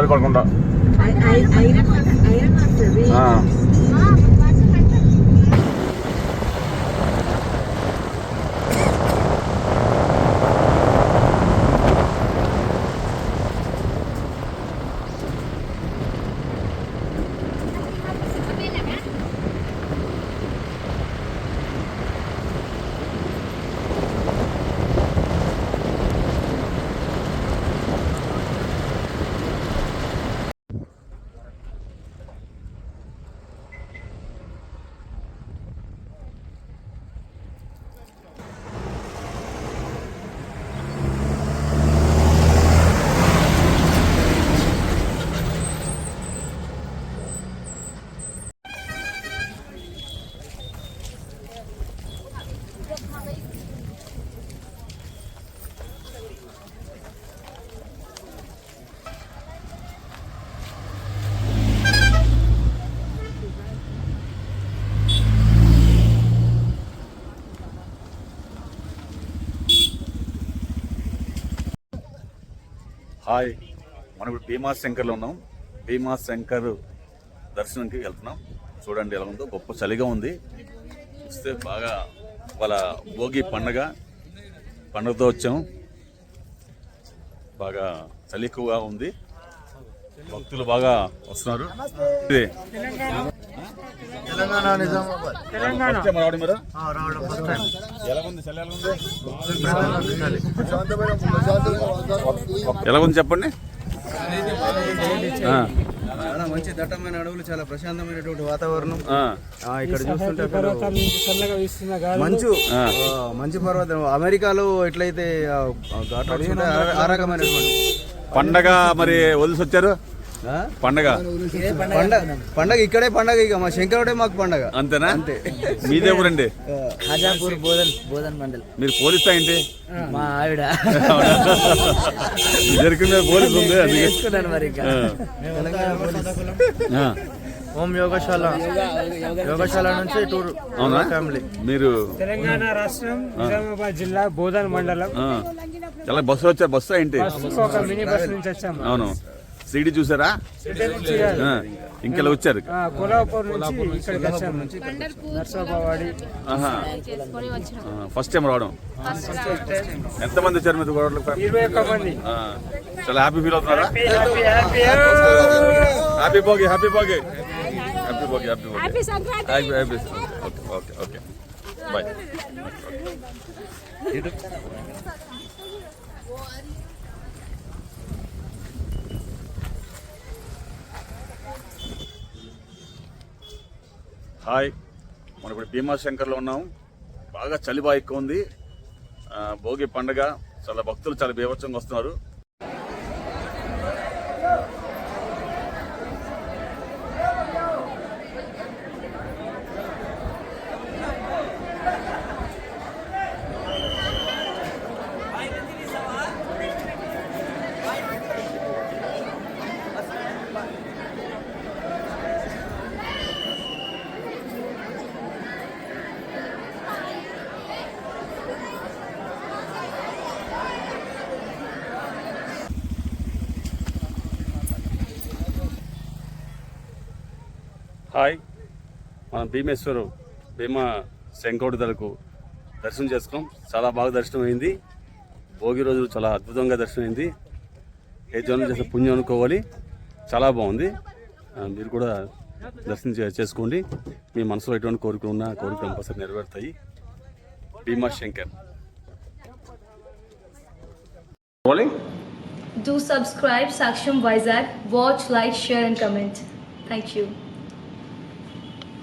బాధపడకుండా హాయ్. మనం ఇప్పుడు భీమా శంకర్లో ఉన్నాం. భీమా శంకర్ దర్శనంకి వెళ్తున్నాం. చూడండి ఎలా ఉందో. గొప్ప చలిగా ఉంది. వస్తే బాగా వాళ్ళ భోగి పండగ. పండగతో వచ్చాం. బాగా చలి ఎక్కువగా ఉంది. భక్తులు బాగా వస్తున్నారు. ఇది తెలంగాణ నిజామాబాద్. first time రావడం మీరు? ఆ, రావడం ఫస్ట్ టైం. ఎలా ఉంది చలి ఎలా ఉంది? ప్రశాంతంగా ఎలా ఉంది చెప్పండి? ఆ, చాలా మంచి దట్టమైన అడవులు చాలా ప్రశాంతమైనటువంటి వాతావరణం. ఇక్కడ చూస్తుంటే మంచు మంచు పర్వతం. అమెరికాలో ఎట్లయితే ఆ, రకమైనటువంటి పండగ మరి వదిలిసి వచ్చారు? పండగ. పండగ. పండగ ఇక్కడే పండగ ఇక. మా శంకరుడే మాకు పండగ. అంతేనా? మీదే ఊరండి ఖాజాపూర్ బోధన్ బోధన్ మండల్. మీరు పోలీసా ఏంటి? మా ఆవిడ. జరిగిందే పోలీసు ఉంది చేసుకున్నాను మరి ఇంకా. ఆ. తెలంగాణ పోలీస్. ఆ, హోమ్ యోగశాల. యోగశాల నుంచి టూర్ అవునా? ఫ్యామిలీ. మీరు తెలంగాణ రాష్ట్రం నిజామాబాద్ జిల్లా బోధన్ మండలం. ఎలా బస్సులో వచ్చారు? బస్సు ఏంటి? ఒక మినీ బస్ నుంచి వచ్చాము. అవును. సిడి చూసారా? ఆ, ఇంకెలా వచ్చారు? ఫస్ట్ టైం రావడం? ఎంతమంది వచ్చారు మీరు మంది. చాలా హ్యాపీ ఫీల్ అవుతున్నారా? Happy happy happy. Bhogi happy Bhogi. Happy Bhogi happy Bhogi. Happy Sankranti. Happy happy okay okay okay. Bye hi. మనం ఇప్పుడు భీమాశంకర్లో ఉన్నాం. బాగా చలి బాగా ఎక్కువ ఉంది. ఆ, భోగి పండగ చాలా భక్తులు చాలా బీభత్సంగా వస్తున్నారు. హాయ్. మనం భీమేశ్వరం భీమా దళకు దర్శనం చేసుకున్నాం. చాలా బాగా దర్శనం అయింది. భోగి రోజు చాలా అద్భుతంగా దర్శనం అయింది. ఏ జనం చేసే పుణ్యం అనుకోవాలి. చాలా బాగుంది. మీరు కూడా దర్శనం చే- చేసుకోండి. మీ మనసులో ఎటువంటి కోరికలు ఉన్నా కోరికలు కంపల్సరీ నెరవేరుతాయి. భీమా Shankar. Do subscribe Saksham Vizag. Watch, like, share and comment. Thank you.